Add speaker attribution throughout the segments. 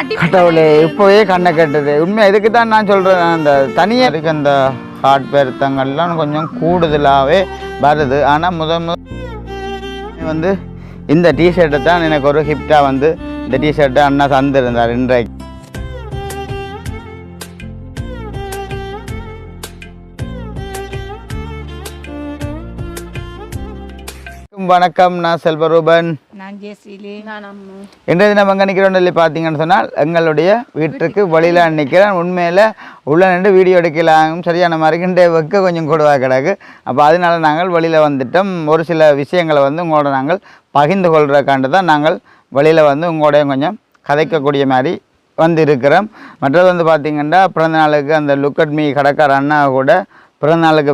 Speaker 1: கடவுளே இப்போவே கண்ணை கட்டுது. உண்மை இதுக்கு தான் நான் சொல்கிறேன் அந்த தனியாக இருக்க அந்த ஹார்ட் பெருத்தங்கள்லாம் கொஞ்சம் கூடுதலாகவே வருது. ஆனால் முத முத வந்து இந்த டிஷர்ட்டை தான் எனக்கு ஒரு ஹிப்டாக வந்து இந்த டிஷர்ட்டை அண்ணா தந்திருந்தார் இன்றைக்கு. வணக்கம். நான் செல்வரூபன்.
Speaker 2: நான் அம்மு.
Speaker 1: இன்றைய தினம் எங்கே நிற்கிறோம் சொல்லி பார்த்தீங்கன்னு சொன்னால் எங்களுடைய வீட்டுக்கு வழியில் நிற்கிறேன் உண்மையில் உள்ள நின்று வீடியோ எடுக்கலாம் சரியான மாதிரி இன்றைய வைக்க கொஞ்சம் கூடுவா கிடக்கு. அப்போ அதனால நாங்கள் வெளியில் வந்துட்டோம். ஒரு சில விஷயங்களை வந்து உங்களோட நாங்கள் பகிர்ந்து கொள்றதுக்காண்டு தான் நாங்கள் வெளியில் வந்து உங்களோட கொஞ்சம் கதைக்கக்கூடிய மாதிரி வந்து இருக்கிறோம் மற்றது வந்து பார்த்திங்கன்னா பிறந்த நாளுக்கு அந்த லுக் அட் மீ கடைக்கார அண்ணா கூட பிறந்த நாளுக்கு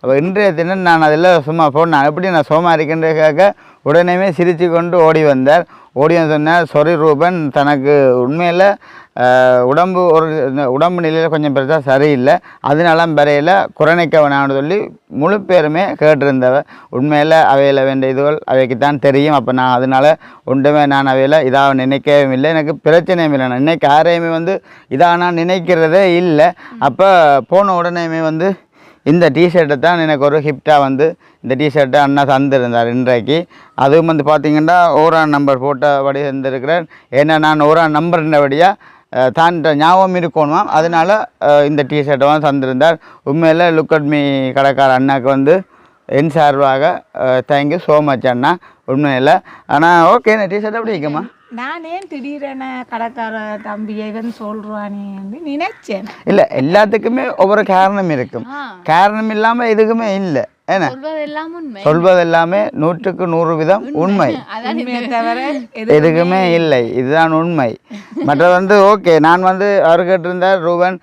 Speaker 1: அப்போ இன்றைய தினம் நான் அதில் சும்மா போனேன் எப்படி நான் சோமா இருக்கின்றதுக்காக உடனே சிரித்து கொண்டு ஓடி வந்தார். ஓடி வந்து சொன்னார் சொரி ரூபன் தனக்கு உண்மையில் உடம்பு ஒரு இந்த உடம்பு நிலையில் கொஞ்சம் பெருசாக சரியில்லை. அதனாலாம் வரையில் குறைநிக்க வேணாம்னு சொல்லி முழு பேருமே கேட்டிருந்தவ உண்மையில் அவையில் வேண்டிய இதுகள் அவைக்கு தான் தெரியும். அப்போ நான் அதனால் ஒன்றுமே நான் அவையில் இதாக நினைக்கவே இல்லை. எனக்கு பிரச்சனையும் இல்லை. நான் இன்னைக்கு யாரையுமே வந்து இதாக நான் நினைக்கிறதே இல்லை. அப்போ போன உடனேயுமே வந்து இந்த டிஷர்ட்டை தான் எனக்கு ஒரு ஹிப்டாக வந்து இந்த டிஷர்ட்டை அண்ணா தந்திருந்தார் இன்றைக்கு. அதுவும் வந்து பார்த்திங்கன்னா ஓரான் நம்பர் போட்டபடி இருந்திருக்கிறேன் ஏன்னா நான் ஓரான் நம்பர்ன்றபடியாக தான் ஞாபகம் இருக்கணுமா அதனால் இந்த டிஷர்ட்டை வந்து தந்திருந்தார். உண்மையில் லுக் அட் மீ கடைக்கார அண்ணாக்கு வந்து என் சார்பாக தேங்க்யூ ஸோ மச் அண்ணா. உண்மையில். ஆனால் ஓகே இந்த டிஷர்ட் எப்படி இருக்குமா
Speaker 2: நான் ஏன் திடீரென கடைக்கார தம்பியை வந்து சொல்றானேன்னு நினைச்சேன்.
Speaker 1: இல்லை எல்லாத்துக்குமே ஒவ்வொரு காரணம் இருக்கும். காரணம் இல்லாமல் எதுக்குமே இல்லை. ஏன்னா
Speaker 3: சொல்வதெல்லாம் உண்மை.
Speaker 1: சொல்வது எல்லாமே நூற்றுக்கு நூறு விதம் உண்மை. எதுக்குமே இல்லை. இதுதான் உண்மை. மற்றது வந்து ஓகே நான் வந்து அவர் கேட்டிருந்தார் ரூபன்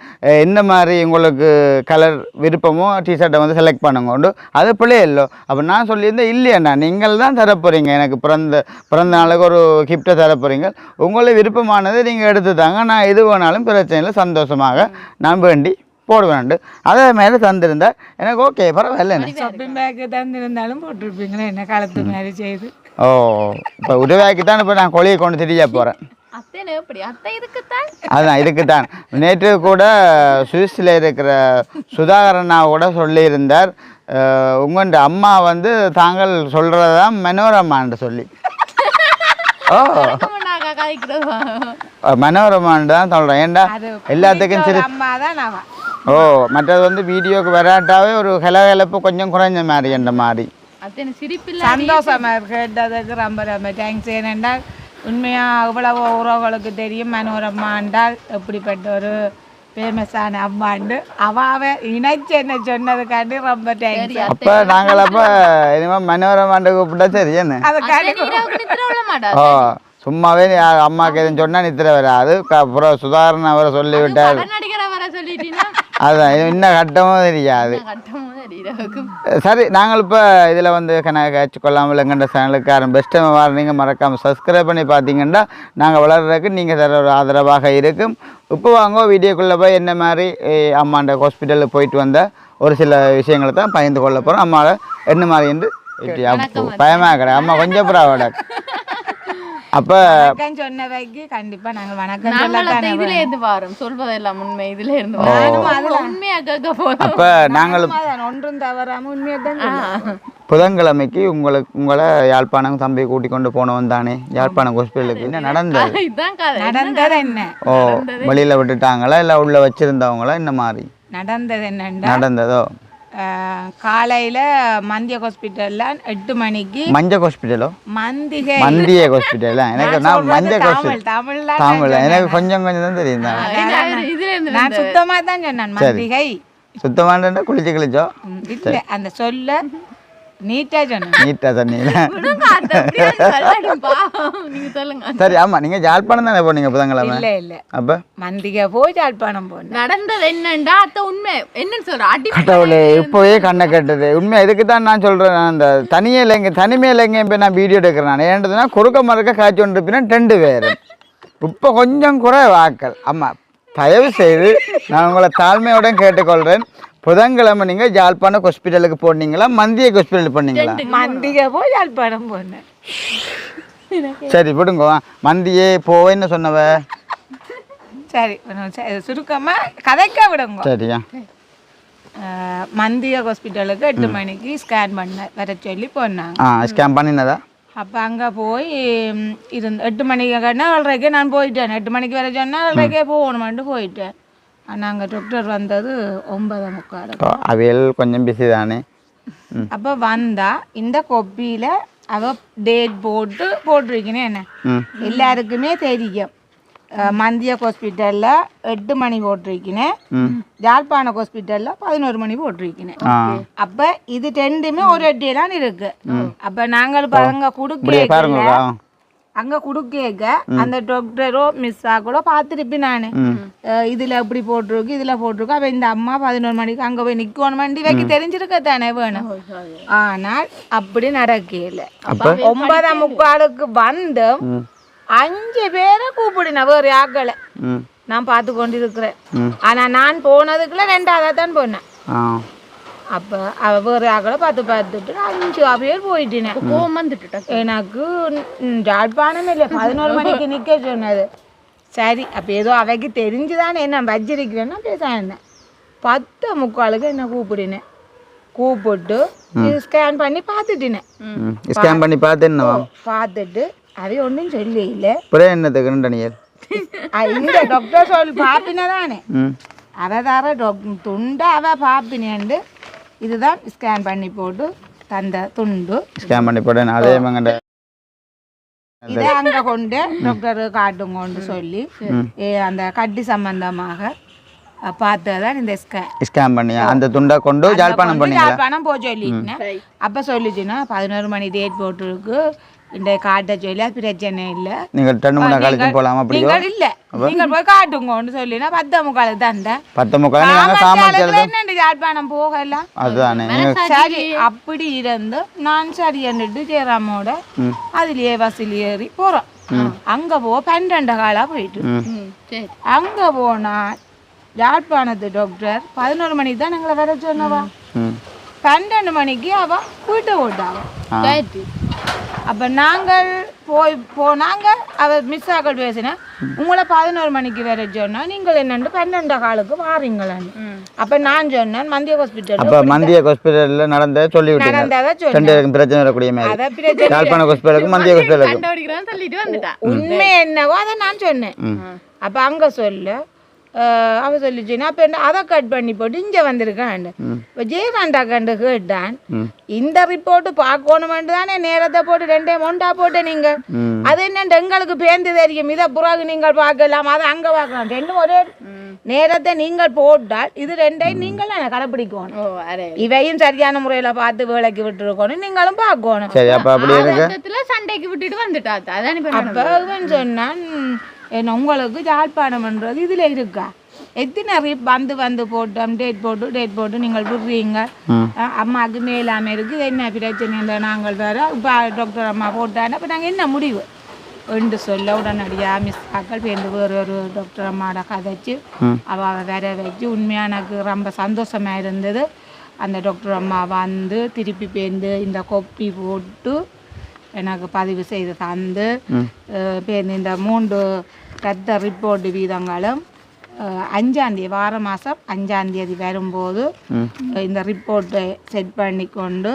Speaker 1: என்ன மாதிரி உங்களுக்கு கலர் விருப்பமோ டிஷர்ட்டை வந்து செலக்ட் பண்ணுங்க அது பிள்ளை இல்லோ. அப்போ நான் சொல்லியிருந்தேன் இல்லையண்ணா நீங்கள் தான் தர போகிறீங்க எனக்கு பிறந்த பிறந்த நாளுக்கு ஒரு கிஃப்ட்டை தர போகிறீங்க உங்களுக்கு விருப்பமானதை நீங்கள் எடுத்து தாங்க. நான் எது வேணாலும் பிரச்சனை இல்லை சந்தோஷமாக நான் வேண்டி போடுவேன்ண்டு அதே மாதிரி தந்திருந்தார் எனக்கு ஓகே பரவாயில்ல என்ன
Speaker 2: ஷாப்பிங் பேக்கு தந்திருந்தாலும் போட்டிருப்பீங்களே என்ன காலத்து மாதிரி செய்து
Speaker 1: ஓ இப்போ உதவியாக்கி தான் இப்போ நான் கொழியை கொண்டு திரிய போகிறேன்
Speaker 3: இதுக்குத்தான்
Speaker 1: அதுதான் இதுக்கு தான் நேற்று கூட சுவிஸில் இருக்கிற சுதாகரனா கூட சொல்லியிருந்தார் உங்கள்ட அம்மா வந்து தாங்கள் சொல்கிறதான் மனோரமான்னு சொல்லி ஓ மனோரமான்னு தான் சொல்கிறேன் ஏன்டா
Speaker 2: அது
Speaker 1: எல்லாத்துக்கும் சரி
Speaker 2: அம்மா தான் அவன்
Speaker 1: ஓ மற்றது வந்து வீடியோக்கு வராட்டாவே ஒரு கலகலப்பு கொஞ்சம் குறைஞ்ச மாதிரி என்ற மாதிரி.
Speaker 2: சந்தோஷமா கேட்டதுக்கு ரொம்ப ரொம்ப தேங்க்ஸ். ஏனென்றால் உண்மையா இவ்வளவு உறவுகளுக்கு தெரியும் மனோரம்மா என்றால் எப்படிப்பட்ட ஒரு ஃபேமஸான அம்மாண்டு. அவாவை இணைச்சு என்ன சொன்னதுக்காண்டி ரொம்ப தேங்க்ஸ்.
Speaker 1: அப்போ நாங்கள் அப்போ இனிமேல் மனோரமாண்டு கூப்பிட்டா சரி என்ன?
Speaker 2: அதுக்காண்டி
Speaker 1: ஓ சும்மாவே நீ அம்மாவுக்கு எதுவும் சொன்னால் நித்திர வராது. அப்புறம் சுதாகரன் அவரை சொல்லிவிட்டார்
Speaker 3: படம் நடிக்கிற வர சொல்லிட்டீங்கன்னா
Speaker 1: அதுதான் இன்னும் கட்டமும் தெரியாது. சரி நாங்கள் இப்போ இதில் வந்து கணக்கு வச்சுக்கொள்ளாமல் எங்கள்ட சேனலுக்கு யாரும் பெஸ்ட்டு வார நீங்கள் மறக்காமல் சப்ஸ்கிரைப் பண்ணி பார்த்தீங்கன்னா நாங்கள் வளர்றதுக்கு நீங்கள் தர ஒரு ஆதரவாக இருக்கும். இப்போ வாங்க வீடியோக்குள்ளே போய் என்ன மாதிரி அம்மாண்ட ஹாஸ்பிட்டலுக்கு போயிட்டு வந்த ஒரு சில விஷயங்களை தான் பகிர்ந்து கொள்ள போகிறோம் அம்மாவை என்ன மாதிரி என்று பயமாக கிடையாது அம்மா கொஞ்சம் ப்ராவட அப்போ
Speaker 2: வணக்கம் சொன்னவைக்கு கண்டிப்பா நாங்க வணக்கம்
Speaker 3: நாங்களும்
Speaker 2: சொல்லத்தானே
Speaker 3: இதுல இருந்து வாரோம். சொல்வதெல்லாம் உண்மை. இதுல இருந்து வாரோம். உண்மையா கேட்க போதும்
Speaker 1: அப்போ நாங்களும்
Speaker 2: உண்மைதான், ஒன்றும் தவறாம உண்மையை தான் சொல்லுவோம்.
Speaker 1: புதன்கிழமைக்கு உங்களுக்கு உங்களை யாழ்ப்பாணம் தம்பி கூட்டி கொண்டு போனவன் தானே? யாழ்ப்பாணம் ஹாஸ்பிட்டலுக்கு. என்ன நடந்தது?
Speaker 2: நடந்தது என்ன?
Speaker 1: ஓ வெளியில் விட்டுட்டாங்களா? இல்லை உள்ள வச்சிருந்தவங்களா? இந்த மாதிரி
Speaker 2: நடந்தது என்னண்டா?
Speaker 1: நடந்ததோ?
Speaker 2: காலையில மந்திய ஹாஸ்பிட்டல்ல எட்டு மணிக்கு
Speaker 1: மஞ்ச ஹாஸ்பிட்டலோ
Speaker 2: மந்திகை
Speaker 1: மந்திய ஹாஸ்பிட்டலா எனக்கு நான் மஞ்ச ஹாஸ்பிட்டல்
Speaker 2: தமிழ்ல
Speaker 1: தமிழ் எனக்கு கொஞ்சம் கொஞ்சம் தான் தெரியும்.
Speaker 2: நான் சுத்தமா தான் சொன்னேன் மந்திகை.
Speaker 1: சுத்தமான குளிச்சு கிழிச்சோ
Speaker 2: இல்ல அந்த சொல்ல நீட்டா சொன்னேன்.
Speaker 1: நீட்டா.
Speaker 3: நீங்க சொல்லுங்க.
Speaker 1: சரி ஆமாம் நீங்கள் யாழ்ப்பாணம் தானே போனீங்க புதன்கிழமை?
Speaker 2: இல்ல இல்ல.
Speaker 1: அப்போ?
Speaker 2: மந்திகை போய் யாழ்ப்பாணம் போனேன்.
Speaker 3: நடந்தது என்னண்டா? அத்தை உண்மை. என்னன்னு சொல்ற? அடி
Speaker 1: கடவுளே இப்போவே கண்ணை கட்டுது. உண்மை இதுக்கு தான் நான் சொல்கிறேன் அந்த தனியில் எங்கே தனிமையில் எங்கே இப்போ நான் வீடியோ எடுக்கிறேன் நான். ஏன்றதுன்னா குறுக்க மறுக்க காய்ச்சி கொண்டு இருப்பினா ரெண்டு பேர். இப்போ கொஞ்சம் குறை வாக்கள். ஆமாம் தயவு செய்து நான் உங்களை தாழ்மையோட கேட்டுக்கொள்கிறேன் புதன்கிழமை நீங்கள் ஜாழ்ப்பாணம் ஹாஸ்பிட்டலுக்கு போனீங்களா? மந்திய ஹாஸ்பிட்டல் பண்ணீங்களா
Speaker 2: மந்திகை போய் யாழ்ப்பாணம் போனேன்.
Speaker 1: சரி விடுங்க. மந்தியே போவேன்னு சொன்னவ?
Speaker 2: சரி சரி, சுருக்கமா கதைக்க விடுங்க.
Speaker 1: சரியா.
Speaker 2: மந்திய ஹாஸ்பிட்டலுக்கு எட்டு மணிக்கு ஸ்கேன் பண்ண வர சொல்லி போனாங்க.
Speaker 1: ஸ்கேன் பண்ணினதா?
Speaker 2: அப்போ அங்கே போய் இருந்து எட்டு மணிக்கு கட்டினா ஏழரைக்கே நான் போயிட்டேன். எட்டு மணிக்கு வர சொன்னால் ஏழரைக்கே போகணுமென்ட்டு போயிட்டேன். அங்கே டாக்டர் வந்தது ஒன்பது முக்கால்.
Speaker 1: அவியல் கொஞ்சம் பிஸி தானே?
Speaker 2: அப்போ வந்தா இந்த கொப்பியில் அவ டேட் போட்டு போட்டிருக்கேனே என்ன? எல்லாருக்குமே தெரியும். மந்திய ஹாஸ்பிட்டலில் எட்டு மணி போட்டிருக்கேன்
Speaker 1: ம்.
Speaker 2: யாழ்ப்பாண ஹாஸ்பிட்டலில் பதினோரு மணி போட்டிருக்கேன்
Speaker 1: ஆ.
Speaker 2: அப்ப இது ரெண்டுமே ஒரு அட்டியெல்லாம் இருக்கு. அப்ப நாங்கள்
Speaker 1: இப்படியே
Speaker 2: குடுக்க அங்க குடுக்க அந்த டாக்டரோ மிஸ்ஸா கூட பார்த்துருப்பேன் நானு. இதுல இப்படி போட்டிருக்கு இதுல போட்டிருக்கு. அப்ப இந்த அம்மா பதினோரு மணிக்கு அங்க போய் நிக்கணும். வைக்க தெரிஞ்சிருக்க தானே வேணும். ஆனால் அப்படி நடக்கல. ஒன்பதாம் முக்காலுக்கு வந்து
Speaker 1: ம்.
Speaker 2: அஞ்சு பேரை கூப்பிடின வேறு ஆக்களை நான் பார்த்து கொண்டிருக்கிறேன்.
Speaker 1: ஆனா
Speaker 2: நான் போனதுக்குள்ள ரெண்டாவதா தான் போனேன். அப்போ அவ வேறு ஆக்களை பார்த்து பார்த்துட்டு அஞ்சு பேர் போயிட்டினேன்
Speaker 3: கோவம் வந்துட்டு
Speaker 2: எனக்கு ம், யாழ்ப்பாணம் இல்லை பதினோரு மணிக்கு நிற்க சொன்னது. சரி அப்போ ஏதோ அவைக்கு தெரிஞ்சுதானே என்ன வச்சிருக்கிறேன்னா பேச இருந்தேன் பத்து முக்காலுக்கு என்ன கூப்பிடினேன். கூப்பிட்டு ஸ்கேன் பண்ணி பார்த்துட்டினேன்.
Speaker 1: ஸ்கேன் பண்ணி பார்த்து என்னவா
Speaker 2: பார்த்துட்டு அவை ஒன்றும் சொல்லி இல்லை
Speaker 1: என்னத்துக்கு ரெண்டனியல்
Speaker 2: இந்த டாக்டர் சொல்லி பார்ப்பினதானே அவ தர டாக் துண்டை அவ பார்ப்பினேன்ட்டு இதுதான் ஸ்கேன் பண்ணி போட்டு தந்த துண்டு.
Speaker 1: ஸ்கேன் பண்ணி போட்டேன் அதே மங்கண்ட
Speaker 2: இதை அங்க கொண்டு டாக்டர் காட்டுங்கன்னு சொல்லி அந்த கட்டி சம்பந்தமாக அஹ், பார்த்ததுதான் இந்த ஸ்கேன்
Speaker 1: ஸ்கேன் பண்ணி அந்த துண்டை கொண்டு ஜாழ்ப்பாணம் பண்ணீங்களா?
Speaker 2: யாழ்ப்பாணம் போக சொல்லிட்டேன் அப்ப சொல்லிச்சுன்னா பதினோரு மணி டேட் போட்டிருக்கு. இந்த காட்ட சொல்லி அது பிரச்சனை இல்லை.
Speaker 1: நீங்கள் ரெண்டு மூணு காலேஜும் போகலாம் அப்படியோ?
Speaker 2: நீங்கள் இல்ல. நீங்கள் போய் காட்டுங்கன்னு சொல்லினா பத்து முக்காலுக்கு தந்தேன்
Speaker 1: பத்து முக்கால்
Speaker 2: என்னண்டு யாழ்ப்பாணம் போகலாம்
Speaker 1: அதுதானே
Speaker 2: சரி அப்படி இருந்து நான் சரி என்னட்டு ஜெயராமோட அதுலயே பஸ்ஸில் ஏறி போறோம் அங்க போ பன்னெண்டு காலா போயிட்டு அங்க போனா யாழ்ப்பாணத்து டாக்டர் பதினோரு மணிக்கு தான் எங்களை வர சொன்னவா பன்னெண்டு மணிக்கு அவ வீட்டை ஓட்டாவா அப்ப நாங்கள் போய் போனாங்க அவ மிஸ் ஆக்கள் பேசினேன் உங்களை பதினோரு மணிக்கு வர சொன்னா நீங்கள் என்னண்டு பன்னெண்டு காலுக்கு வாரீங்களான்னு. அப்ப நான் சொன்னேன் மந்திய ஹாஸ்பிட்டல்
Speaker 1: அப்போ மந்திய ஹாஸ்பிட்டலில் நடந்த சொல்லி விட்டீங்க
Speaker 2: நடந்ததை
Speaker 1: பிரச்சனை வரக்கூடிய மாதிரி. யாழ்ப்பாண ஹாஸ்பிட்டலுக்கும் மந்திய
Speaker 3: வந்துட்டா.
Speaker 2: உண்மை என்னவோ அதை நான் சொன்னேன். அப்ப அங்க சொல்ல. அவ சொல்லிச்சுன்னா அப்ப என்ன அதை கட் பண்ணி போட்டு இங்க வந்திருக்கான் இப்போ ஜெயகாண்டா கண்டு கேட்டான். இந்த ரிப்போர்ட் பார்க்கணுமென்று தானே நேரத்தை போட்டு ரெண்டே மொண்டா போட்டு நீங்க.
Speaker 1: ம்.
Speaker 2: அது என்ன எங்களுக்கு பேந்து தெரியும் இதை பிறகு நீங்கள் பார்க்கலாம் அதை அங்க பார்க்கலாம். ரெண்டும் ஒரே நேரத்தை நீங்கள் போட்டால் இது ரெண்டையும் நீங்கள் தானே கடைப்பிடிக்கணும்? இவையும் சரியான முறையில பார்த்து வேலைக்கு விட்டுருக்கணும் நீங்களும் பார்க்கணும்.
Speaker 3: சண்டைக்கு விட்டுட்டு வந்துட்டா அதான்
Speaker 2: சொன்னான் என்ன உங்களுக்கு யாழ்ப்பாணம்ன்றது இதுல இருக்கா? எத்தனை ரிப் வந்து வந்து போட்டோம் டேட் போட்டு டேட் போட்டு நீங்கள் விடுறீங்க? அம்மாவுக்கு மேலாம இருக்குது என்ன பிரச்சனை இல்லை நாங்கள் வேற இப்போ டாக்டர் அம்மா போட்டாங்க. அப்போ நாங்கள் என்ன முடிவு? என்று சொல்ல உடனடியாக மிஸ் ஆக்கள் பேருந்து வேறு ஒரு டாக்டர் அம்மாவோட கதைச்சு. அவள் வேற வச்சு உண்மையாக எனக்கு ரொம்ப சந்தோஷமாக இருந்தது. அந்த டாக்டர் அம்மா வந்து திருப்பி பேருந்து இந்த கொப்பி போட்டு எனக்கு பதிவு செய்து தந்து பேருந்து இந்த மூன்று ரத்த ரிப்போர்ட் வீதங்களும் அஞ்சாந்தேதி வார மாதம் அஞ்சாந்தேதி வரும்போது இந்த ரிப்போர்ட்டை செட் பண்ணி கொண்டு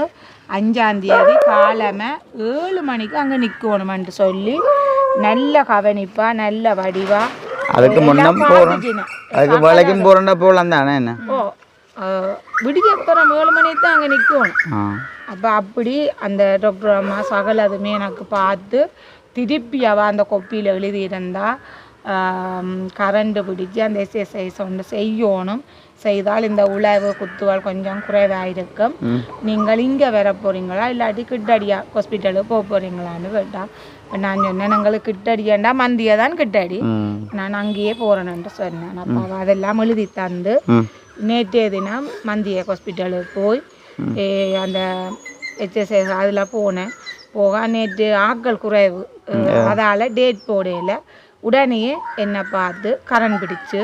Speaker 2: அஞ்சாந்தேதி காலமை ஏழு மணிக்கு அங்கே நிற்கணுமென்று சொல்லி நல்ல கவனிப்பா நல்ல வடிவா.
Speaker 1: அதுக்கு போகிறோம். அதுக்கு வேலைக்கும் போகிறோம்னா போகலாம் தானே என்ன?
Speaker 2: ஓ விடியப்புறம் ஏழு மணிக்கு தான் அங்கே நிற்கணும் அப்போ அப்படி அந்த டாக்டர் அம்மா சகல அதுமே எனக்கு பார்த்து திருப்பி அவள் அந்த கொப்பியில் எழுதியிருந்தா கரண்ட் பிடிச்சி அந்த எக்ஸசைஸ் ஒன்று செய்யணும். செய்தால் இந்த உழவு குத்துவால் கொஞ்சம் குறைவாக இருக்கும் நீங்கள் இங்கே வர போகிறீங்களா இல்லாட்டி கிட்டடியா ஹாஸ்பிட்டலுக்கு போக போகிறீங்களான்னு கேட்டா அப்ப நான் சொன்னேன் எங்களுக்கு கிட்டடியாண்டா மந்தியை தான் கிட்டடி. நான் அங்கேயே போகிறேன்ட்டு சொன்னேன். அப்போ அதெல்லாம் எழுதி தந்து
Speaker 1: ம்.
Speaker 2: நேற்றைய தினம் மந்திய ஹாஸ்பிட்டலுக்கு போய் அந்த எச்எஸ்எஸ் அதில் போனேன். போக நேற்று ஆட்கள் குறைவு. அதால் டேட் போடையில் உடனே என்னை பார்த்து கரண் பிடிச்சு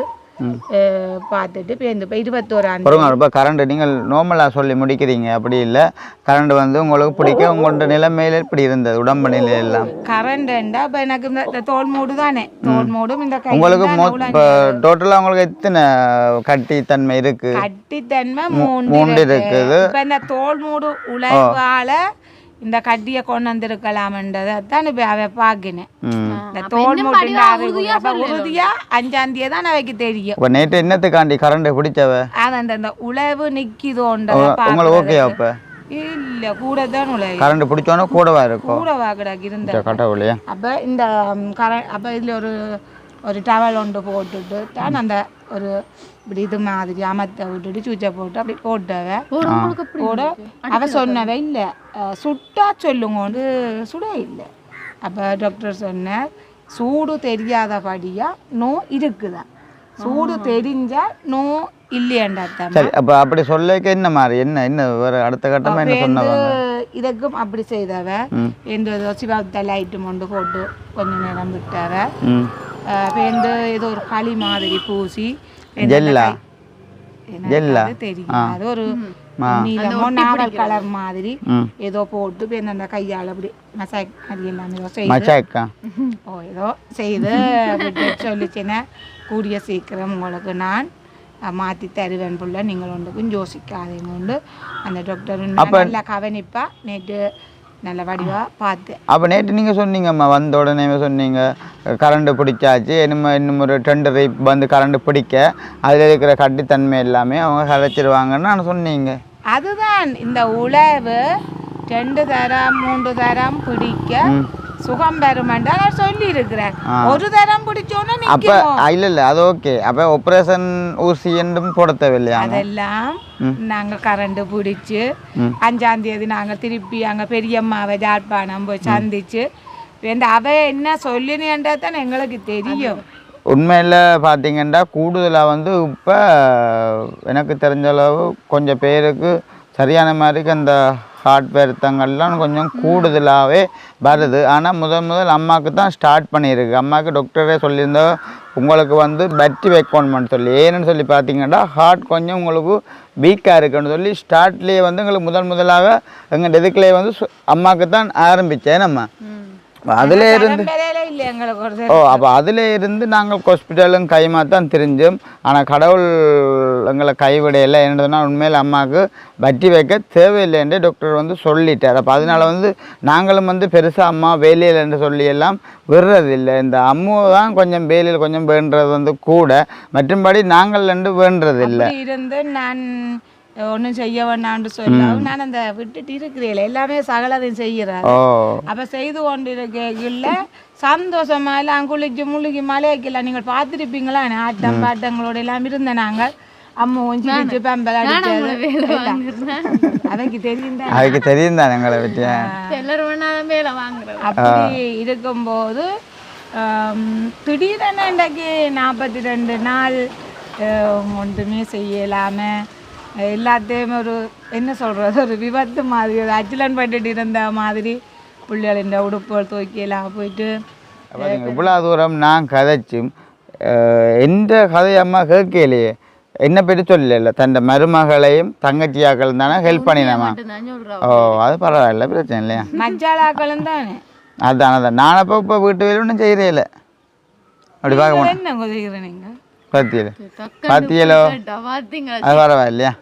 Speaker 2: பார்த்துட்டு பேருந்து இப்போ இருபத்தோராம்
Speaker 1: இப்போ கரண்ட் நீங்கள் நார்மலாக சொல்லி முடிக்கிறீங்க. அப்படி இல்லை. கரண்ட் வந்து உங்களுக்கு பிடிக்க உங்களோட நிலைமையில இப்படி இருந்தது உடம்பு நிலை எல்லாம்.
Speaker 2: கரண்டா இப்போ எனக்கு இந்த இந்த தோல் மூடு தானே? தோல் மூடும் இந்த
Speaker 1: உங்களுக்கு இப்போ டோட்டலாக உங்களுக்கு எத்தனை கட்டி தன்மை இருக்கு?
Speaker 2: கட்டித்தன்மை
Speaker 1: மூண்டு இருக்குது.
Speaker 2: இப்போ இந்த தோல் மூடு உழைவால இந்த கட்டியை கொண்டு வந்திருக்கலாம்ன்றதை தான் இப்போ அவ பார்க்கினேன் இந்த தோல் மூட்டு அப்போ உறுதியா? அஞ்சாம் தேதி தான் அவைக்கு தெரியும்.
Speaker 1: இப்போ நேற்று என்னத்துக்காண்டி கரண்ட் பிடிச்சவ?
Speaker 2: அது அந்த அந்த உழவு நிற்கிதோன்றதை
Speaker 1: உங்களுக்கு ஓகே அப்போ?
Speaker 2: இல்ல கூட தான் உழவு.
Speaker 1: கரண்ட் பிடிச்சோன்னே கூடவா இருக்கும்?
Speaker 2: கூட வாக்கடாக்கு இருந்த.
Speaker 1: இந்த கடவுளையா
Speaker 2: அப்போ இந்த கர அப்போ இதில் ஒரு ஒரு டவல் ஒன்று போட்டுட்டு தான் அந்த ஒரு இப்படி இது மாதிரி அமர்த்த விட்டுட்டு சூச்சை போட்டு அப்படி போட்டவ போட அவ சொன்னவ இல்லை. சுட்டா சொல்லுங்க சுட இல்லை. அப்போ டாக்டர் சொன்னார் சூடு தெரியாதபடியா நோ இருக்குதான் சூடு தெரிஞ்சா நோ இல்லையண்டாத்தான்
Speaker 1: சரி அப்போ அப்படி சொல்லக்க என்ன மாதிரி என்ன என்ன வேறு அடுத்த கட்டமாக என்ன சொன்னவங்க
Speaker 2: இதுக்கும் அப்படி செய்தவ. எந்த சிவாத்த லைட்டு மொண்டு போட்டு கொஞ்ச நேரம் விட்டவ பேருந்து ஏதோ ஒரு களி மாதிரி பூசி
Speaker 1: ஜெல்லா? ஜெல்லா?
Speaker 2: அது தெரியும். அது ஒரு. நீளமோ நாவல் கலர் மாதிரி. ஏதோ போட்டு பேருந்து அந்த கையால் அப்படி மசாக் அது எல்லாமே செய்து. ஓ ஏதோ செய்து விட்டு சொல்லிச்சின கூடிய சீக்கிரம் உங்களுக்கு நான் மாத்தி தருவேன் புள்ள. நீங்கள் ஒன்றுக்கும் யோசிக்காதீங்க. உண்டு அந்த டாக்டர் நல்லா கவனிப்பா. நேற்று நல்ல வடிவா பார்த்தேன்
Speaker 1: அப்போ நேற்று நீங்கள் சொன்னீங்கம்மா வந்த உடனே சொன்னீங்க கரண்ட் பிடிச்சாச்சு இன்னும் இன்னும் ஒரு ரெண்டு ரைப் வந்து கரண்ட் பிடிக்க அதில் இருக்கிற கட்டித்தன்மை எல்லாமே அவங்க கரைச்சிருவாங்கன்னு நான் சொன்னீங்க.
Speaker 2: அதுதான் இந்த உழவு ரெண்டு தரம் மூன்று தரம் பிடிக்க சுகம் பெறுமென்றா நான் சொல்லி இருக்கிறேன் ஒரு தரம் பிடிச்சோன்னு
Speaker 1: அப்போ இல்லை இல்லை அது ஓகே அப்போ ஆப்ரேஷன் ஊசி என்றும் போட தேவையில்லையா
Speaker 2: அதெல்லாம் நாங்க கரண்ட் பிடிச்சி அஞ்சாம் தேதி நாங்க திருப்பி அங்க பெரியம்மாவை ஜாழ்ப்பாணம் போய் சந்திச்சு இந்த அவ என்ன சொல்லினேன்றதான் எங்களுக்கு தெரியும்.
Speaker 1: உண்மையில் பார்த்தீங்கன்னா கூடுதலாக வந்து இப்போ எனக்கு தெரிஞ்ச அளவு கொஞ்சம் பேருக்கு சரியான மாதிரிக்கு அந்த ஹார்ட் வருத்தங்கள்லாம் கொஞ்சம் கூடுதலாகவே வருது. ஆனால் முதல் முதல் அம்மாவுக்கு தான் ஸ்டார்ட் பண்ணியிருக்கு. அம்மாவுக்கு டாக்டரே சொல்லியிருந்தா உங்களுக்கு வந்து பேட்டரி வைக்கணும்னு சொல்லி. ஏன்னு சொல்லி பார்த்தீங்கன்னா ஹார்ட் கொஞ்சம் உங்களுக்கு வீக்காக இருக்குன்னு சொல்லி ஸ்டார்ட்லேயே வந்து எங்களுக்கு முதல் முதலாக எங்கள் இதுக்குள்ளே வந்து அம்மாவுக்கு தான் ஆரம்பித்தேன் நம்ம. அதில் இருந்து ஓ அப்போ அதில் இருந்து நாங்கள் ஹாஸ்பிட்டலும் கைமா தான் தெரிஞ்சோம். ஆனால் கடவுள் எங்களை கைவிடையில என்னதுன்னா உண்மையில் அம்மாவுக்கு வட்டி வைக்க தேவையில்லைன்னு டாக்டர் வந்து சொல்லிட்டார். அப்போ அதனால வந்து நாங்களும் வந்து பெருசாக அம்மா வேலையில் என்று சொல்லி எல்லாம் விடுறதில்லை. இந்த அம்மு தான் கொஞ்சம் வேலையில் கொஞ்சம் வேண்டுறது வந்து கூட மற்றும்படி நாங்கள் ரெண்டு வேண்டுறதில்லை
Speaker 2: அப்படி இருந்து நான் ஒன்றும் செய்ய வேண்டாம்னு சொல்லவும் நான் அந்த விட்டுட்டு இருக்கிறேன். எல்லாமே சகலதையும் செய்கிறார்.
Speaker 1: ஓ.
Speaker 2: அப்ப செய்து கொண்டிருக்கையில் சந்தோஷமா எல்லாம் குளிச்சு முழுகி மலையக்கெல்லாம் நீங்கள் பார்த்துருப்பீங்களா? ஆட்டம் பாட்டங்களோட எல்லாம் இருந்த நாங்கள். அம்மா ஒஞ்சிச்சு பெம்பல் அடிச்சது எல்லாம். அவைக்கு தெரியும் தான்.
Speaker 1: அதுக்கு தெரியும் தான் எங்களை பற்றி
Speaker 3: எல்லாரும் ஒன்றாதான் வேலை வாங்குறது
Speaker 2: அப்படி இருக்கும்போது திடீரென இன்றைக்கு நாற்பத்தி ரெண்டு நாள் ஒன்றுமே செய்யலாம எல்லாத்தையும் ஒரு என்ன சொல்றது ஒரு விபத்து மாதிரி ஒரு அச்சிலன் பண்ணிட்டு இருந்த மாதிரி பிள்ளைகளின் உடுப்புகள் தூக்கியெல்லாம் போயிட்டு
Speaker 1: இவ்வளோ தூரம் நான் கதைச்சும் எந்த கதையம்மா கேட்கலையே. என்ன பற்றி சொல்லல தன் மருமகளையும் தங்கச்சியாக்கள் தானே ஹெல்ப்
Speaker 3: சொல்றா
Speaker 1: ஓ அது பரவாயில்ல பிரச்சனை இல்லையா?
Speaker 2: மச்சாளாக்களும் தானே?
Speaker 1: அதான் அதான். நான் அப்போ இப்போ வீட்டு வேலை ஒன்றும் செய்கிறே இல்லை அப்படி பார்க்க போனேன்
Speaker 2: என்ன குதிக்கிற நீங்க?
Speaker 1: பத்தியில். பாத்தியலோ. அது பரவாயில்லையா?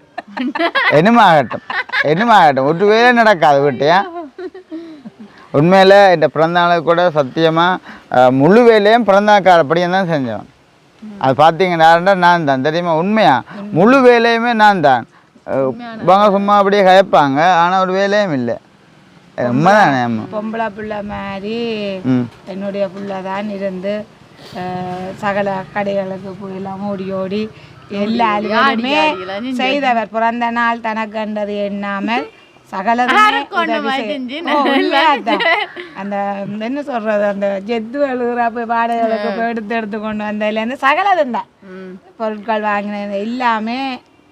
Speaker 1: என்னமா ஆகட்டும். என்னமா ஆகட்டும். ஒரு வேலை நடக்காது வீட்டையா? உண்மையில் இந்த பிறந்தநாளுக்கு கூட சத்தியமாக முழு வேலையும் பிறந்தநாக்காரப்படியும் தான் செஞ்சோம் அது பார்த்தீங்கன்னா நான் தான். தெரியுமா? உண்மையா? முழு வேலையுமே நான் தான். இவங்க சும்மா அப்படியே கயப்பாங்க. ஆனால் ஒரு வேலையும் இல்லை. உண்மைதானே
Speaker 2: பொம்பளை பிள்ளை மாதிரி என்னுடைய பிள்ளை தான் இருந்து சகல கடைகளுக்கு போயெல்லாம் ஓடி ஓடி எல்லா அலுவலுமே செய்தவர். பிறந்த நாள் தனக்கண்டது எண்ணாமல் உண்மையாதான். அந்த என்ன சொல்றது அந்த ஜெத்து எழுதுற போய் வாடகைகளுக்கு போய் எடுத்து எடுத்து கொண்டு வந்ததுலேருந்து சகலதும் தான் பொருட்கள் வாங்கினது எல்லாமே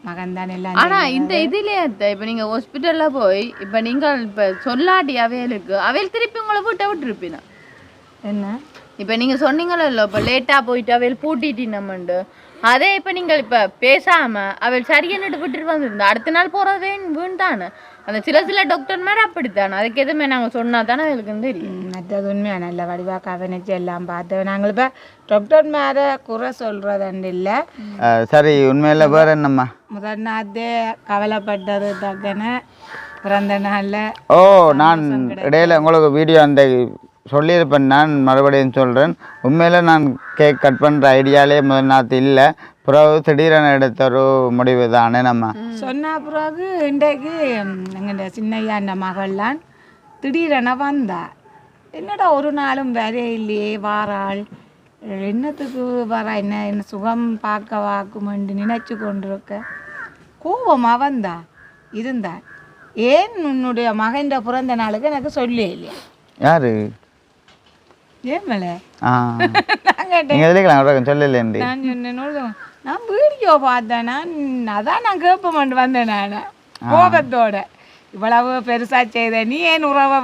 Speaker 2: மகன் தான் எல்லாம்
Speaker 3: ஆனா இந்த இதுலயே இப்ப நீங்க ஹாஸ்பிட்டல்ல போய் இப்ப நீங்க இப்ப சொல்லாட்டி அவையலுக்கு அவையல் திருப்பி உங்களை வீட்டை விட்டுருப்பீங்க
Speaker 2: என்ன?
Speaker 3: இப்ப நீங்க சொன்னீங்களோ இல்ல இப்ப லேட்டா போயிட்டு அவையல் பூட்டிட்டினம்ண்டு அதே இப்ப நீங்கள் இப்ப பேசாம அவள் சரியன்னுட்டு விட்டுட்டு வந்திருந்தா அடுத்த நாள் போறது வீண் தானே? அந்த சில சில டாக்டர் மாதிரி அப்படித்தானே. அதுக்கு எதுவுமே நாங்க சொன்னா தானே தெரியும்
Speaker 2: ம், மற்றது உண்மையாக நல்ல வடிவாக கவனிச்சு எல்லாம் பார்த்து நாங்கள் இப்போ டாக்டர் மேலே குறை சொல்கிறதுண்டு இல்லை.
Speaker 1: சரி உண்மையில் வேறு என்னம்மா?
Speaker 2: முதல் நாத்தே கவலைப்பட்டது தக்கன பிறந்த நாளில்
Speaker 1: ஓ நான் இடையில உங்களுக்கு வீடியோ அந்த சொல்லியிருப்பேன். நான் மறுபடியும் சொல்கிறேன் உண்மையில் நான் கேக் கட் பண்ணுற ஐடியாலே முதல் நாத்து இல்லை. பிறகு திடீரென எடுத்த ஒரு முடிவு தானே நம்ம.
Speaker 2: சொன்ன பிறகு இன்றைக்கு எங்கள் சின்னையா அந்த மகள்லாம் திடீரென வந்தா. என்னடா ஒரு நாளும் வேற இல்லையே வாராள். என்னத்துக்கு வரா என்ன என்ன சுகம் பார்க்க வாக்குமென்று நினைச்சு கொண்டிருக்க. கோபமாக வந்தா இருந்தா. ஏன் உன்னுடைய மகன் பிறந்த நாளுக்கு எனக்கு சொல்லவே இல்லையா?
Speaker 1: யாரு?
Speaker 2: ஏன் மேலே?
Speaker 1: ஆ.
Speaker 2: நான் கேட்டேன்.
Speaker 1: நீங்கள் சொல்லலேண்டி
Speaker 2: நான் சொன்னேன் நான் வீடியோ பார்த்தேன் நான் அதான் நான் கேட்ப வந்தேன் நான். கோபத்தோட. இவ்வளவு பெருசா செய்த நீ ஏன் உறவை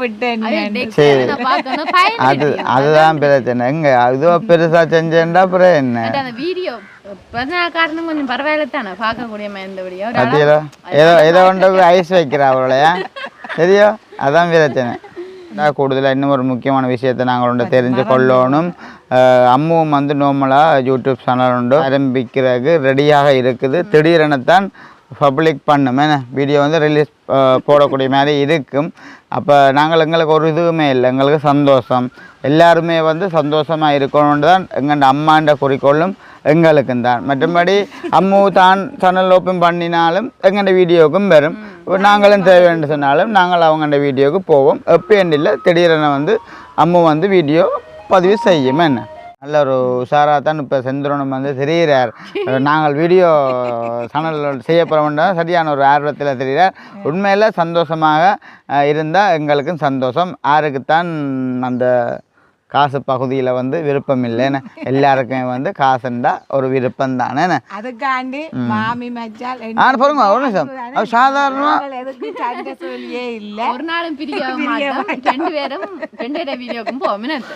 Speaker 3: பார்த்தோன்னா பயன்
Speaker 1: அது அதுதான் பிரச்சனை. எங்க? அதுவோ பெருசா செஞ்சேன்டா அப்புறம் என்ன?
Speaker 3: அந்த வீடியோ காரணம் கொஞ்சம் பரவாயில்ல தானே. பார்க்கக்கூடிய
Speaker 1: ஏதோ ஏதோ ஐஸ் வைக்கிறா அவளையா சரியோ அதான் பிரச்சனை. கூடுதலாக இன்னும் ஒரு முக்கியமான விஷயத்தை நாங்கள் ஒன்று தெரிஞ்சு கொள்ளணும் அஹ் அம்முவும் வந்து நார்மலாக யூடியூப் சேனல் உண்டு. ஆரம்பிக்கிறதுக்கு ரெடியாக இருக்குது. திடீரெனத்தான் பப்ளிக் பண்ணும். என்ன வீடியோ வந்து ரிலீஸ் போடக்கூடிய மாதிரி இருக்கும். அப்போ நாங்கள் எங்களுக்கு ஒரு இதுவுமே இல்லை. எங்களுக்கு சந்தோஷம். எல்லாருமே வந்து சந்தோஷமாக இருக்கணும்னு தான் எங்கள் அம்மாண்ட குறிக்கோளும் எங்களுக்கும் தான் மற்றபடி அம்மு தான் சேனல் ஓப்பன் பண்ணினாலும் எங்கள்ட வீடியோவுக்கும் வரும். இப்போ நாங்களும் தேவைன்னு சொன்னாலும் நாங்கள் அவங்கள்ட வீடியோவுக்கு போவோம். எப்பயும் இல்லை திடீரென வந்து அம்மு வந்து வீடியோ பதிவு செய்யும் என்ன. நல்ல ஒரு உஷாராக தான் இப்போ செந்துரனும் வந்து தெரிகிறார் நாங்கள் வீடியோ சேனல் செய்ய போகிறோம்னா சரியான ஒரு ஆர்வத்தில் தெரிகிறார் உண்மையில் சந்தோஷமாக இருந்தால் எங்களுக்கும் சந்தோஷம். யாருக்குத்தான் அந்த காசு பகுதியில் வந்து விருப்பம் இல்லைன்னு எல்லாருக்குமே வந்து காசுண்டா ஒரு விருப்பம் தானே
Speaker 2: அதுக்காண்டி மாமி மச்சால்
Speaker 1: ஆ பாருங்க ஒரு நிமிஷம். அது சாதாரணமாக
Speaker 2: சொல்லியே இல்லை.
Speaker 3: ஒரு நாளும் ரெண்டு பேரும் ரெண்டு பேரும் வீடியோக்கும் போவோம்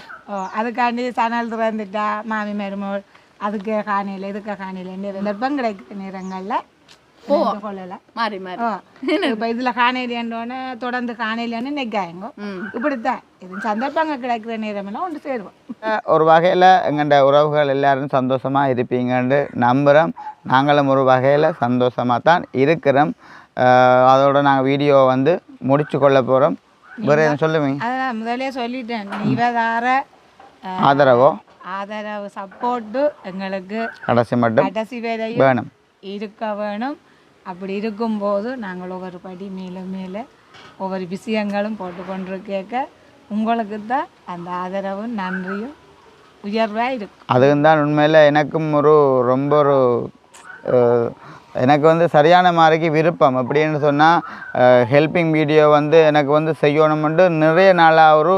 Speaker 2: அதுக்காண்டி சனல் திறந்துட்டா மாமி மருமகள். அதுக்கு காணியில் இதுக்கு காணியில் விருப்பம் கிடைக்கிற நேரங்களில் கொள்ளலை
Speaker 3: மாறி மாறி.
Speaker 2: ஓ இப்போ இதில் காணையிலேண்டோன்னு தொடர்ந்து காணையிலேன்னு நிற்காயங்க
Speaker 3: ம்.
Speaker 2: இப்படித்தான். இது சந்தர்ப்பங்கள் கிடைக்கிற நேரமெல்லாம் ஒன்று சேருவோம்.
Speaker 1: ஒரு வகையில் எங்கள்ட உறவுகள் எல்லாரும் சந்தோஷமாக இருப்பீங்கன்னு நம்புகிறோம் நாங்களும் ஒரு வகையில் சந்தோஷமாக தான் இருக்கிறோம் அதோட நாங்கள் வீடியோ வந்து முடிச்சு கொள்ள போகிறோம் வேறு எதுவும் சொல்லுவீங்க?
Speaker 2: அதான் முதலே சொல்லிட்டேன். இவதார
Speaker 1: ஆதரவோ?
Speaker 2: ஆதரவு சப்போர்ட்டு எங்களுக்கு
Speaker 1: கடைசி மட்டும்
Speaker 2: கடைசி வரையும்
Speaker 1: வேணும்.
Speaker 2: இருக்க வேணும். அப்படி இருக்கும்போது நாங்கள் ஒவ்வொரு படி மேலே மேலே ஒவ்வொரு விஷயங்களும் போட்டு கொண்டு கேட்க உங்களுக்கு தான் அந்த ஆதரவும் நன்றியும் உயர்வாக இருக்கும்.
Speaker 1: அதுவும் தான் உண்மையில் எனக்கும் ஒரு ரொம்ப ஒரு எனக்கு வந்து சரியான மாதிரிக்கு விருப்பம். எப்படின்னு சொன்னால் ஹெல்பிங் வீடியோ வந்து எனக்கு வந்து செய்யணும்னு நிறைய நாளாக ஒரு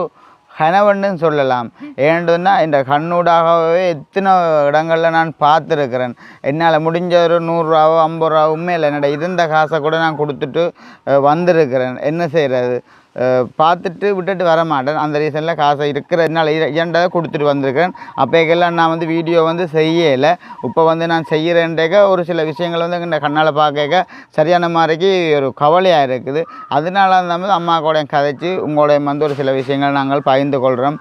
Speaker 1: கணவன்னு சொல்லலாம். ஏன்டுன்னா இந்த கண்ணூடாகவே எத்தனை இடங்களில் நான் பார்த்துருக்கிறேன். என்னால் முடிஞ்ச ஒரு நூறுரூவாவோ ஐம்பது ரூபா உண்மையில் என்னோட இருந்த காசை கூட நான் கொடுத்துட்டு வந்திருக்கிறேன். என்ன செய்கிறது? பார்த்துட்டு விட்டுட்டு வர மாட்டேன். அந்த ரீசனில் காசை இருக்கிற என்னால் இரண்டதை கொடுத்துட்டு வந்திருக்கிறேன்? அப்போக்கெல்லாம் நான் வந்து வீடியோ வந்து செய்யலை. இப்போ வந்து நான் செய்கிறேன்றக்க ஒரு சில விஷயங்கள் வந்து இந்த கண்ணால் பார்க்க சரியான மாதிரிக்கு ஒரு கவலையாக இருக்குது. அதனால வந்து அம்மா கூட கதைச்சு உங்களுடைய வந்து ஒரு சில விஷயங்கள் நாங்கள் பகிர்ந்து கொள்கிறோம்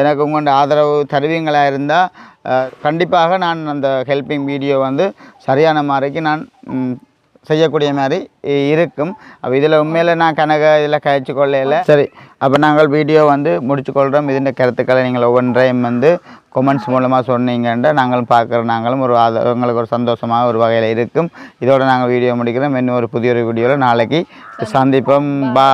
Speaker 1: எனக்கு உங்களோட ஆதரவு தருவீங்களாக இருந்தால் கண்டிப்பாக நான் அந்த ஹெல்பிங் வீடியோ வந்து சரியான மாதிரிக்கு நான் செய்யக்கூடிய மாதிரி இருக்கும். அப்போ இதில் உண்மையில் நான் கணக்க இதில் கழிச்சு கொள்ளையில. சரி. அப்போ நாங்கள் வீடியோ வந்து முடிச்சு கொள்கிறோம் இதன் கருத்துக்களை நீங்கள் ஒவ்வொன்றையும் வந்து கொமெண்ட்ஸ் மூலமாக சொன்னீங்கன்னா நாங்களும் பார்க்குறோம் நாங்களும் ஒரு ஆத எங்களுக்கு ஒரு சந்தோஷமாக ஒரு வகையில் இருக்கும். இதோட நாங்கள் வீடியோ முடிக்கிறோம். இன்னும் ஒரு புதிய ஒரு வீடியோவில் நாளைக்கு சந்திப்போம். பா